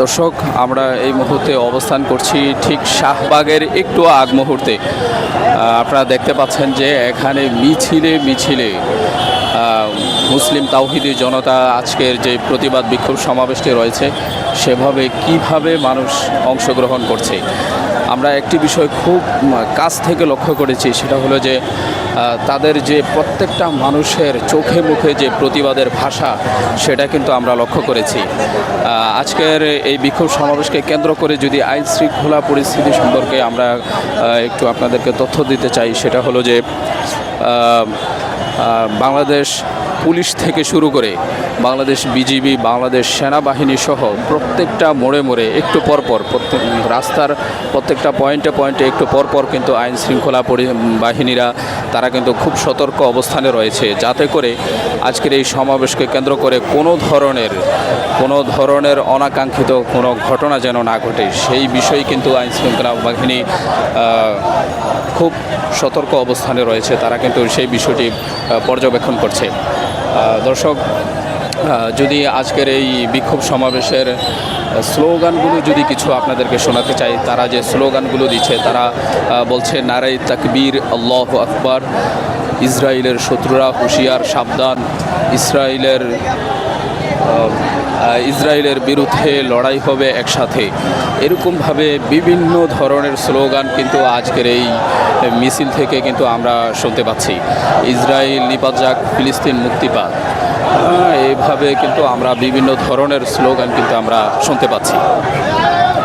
দর্শক, আমরা এই মুহূর্তে অবস্থান করছি ঠিক শাহবাগের একটু আগ মুহূর্তে। আপনারা দেখতে পাচ্ছেন যে এখানে মিছিলে মিছিলে মুসলিম তাওহিদি জনতা আজকের যে প্রতিবাদ বিক্ষোভ সমাবেশটি রয়েছে, সেভাবে কীভাবে মানুষ অংশগ্রহণ করছে? আমরা একটি বিষয় খুব কাছ থেকে লক্ষ্য করেছি, সেটা হলো যে তাদের যে প্রত্যেকটা মানুষের চোখে মুখে যে প্রতিবাদের ভাষা, সেটা কিন্তু আমরা লক্ষ্য করেছি। আজকের এই বিক্ষোভ সমাবেশকে কেন্দ্র করে যদি আইন শৃঙ্খলা পরিস্থিতি সম্পর্কে আমরা একটু আপনাদেরকে তথ্য দিতে চাই, সেটা হলো যে বাংলাদেশ পুলিশ থেকে শুরু করে বাংলাদেশ বিজিবি, বাংলাদেশ সেনাবাহিনী সহ প্রত্যেকটা মোড়ে মোড়ে একটু পরপর প্রত্যেক রাস্তার প্রত্যেকটা পয়েন্টে পয়েন্টে একটু পরপর কিন্তু আইন শৃঙ্খলা বাহিনীরা, তারা কিন্তু খুব সতর্ক অবস্থানে রয়েছে যাতে করে আজকের এই সমাবেশকে কেন্দ্র করে কোনো ধরনের কোনো ধরনের অনাকাঙ্ক্ষিত কোনো ঘটনা যেন না ঘটে। সেই বিষয়ে কিন্তু আইন শৃঙ্খলা বাহিনী খুব সতর্ক অবস্থানে রয়েছে। তারা কিন্তু সেই বিষয়টি পর্যবেক্ষণ করছে। দর্শক যদি আজকের এই বিক্ষোভ সমাবেশের স্লোগানগুলো যদি কিছু আপনাদেরকে শোনাতে চাই, তারা যে স্লোগানগুলো দিচ্ছে, তারা বলছে নারাই তাকবীর, আল্লাহ আকবর। ইসরায়েলের শত্রুরা হুঁশিয়ার, সাবধান। ইসরায়েলের ইসরায়েলের বিরুদ্ধে লড়াই হবে একসাথে। এরকমভাবে বিভিন্ন ধরনের স্লোগান কিন্তু আজকের এই মিছিল থেকে কিন্তু আমরা শুনতে পাচ্ছি। ইসরায়েল নিপাত যাক, ফিলিস্তিন মুক্তি পাক। এভাবে কিন্তু আমরা বিভিন্ন ধরনের স্লোগান কিন্তু আমরা শুনতে পাচ্ছি।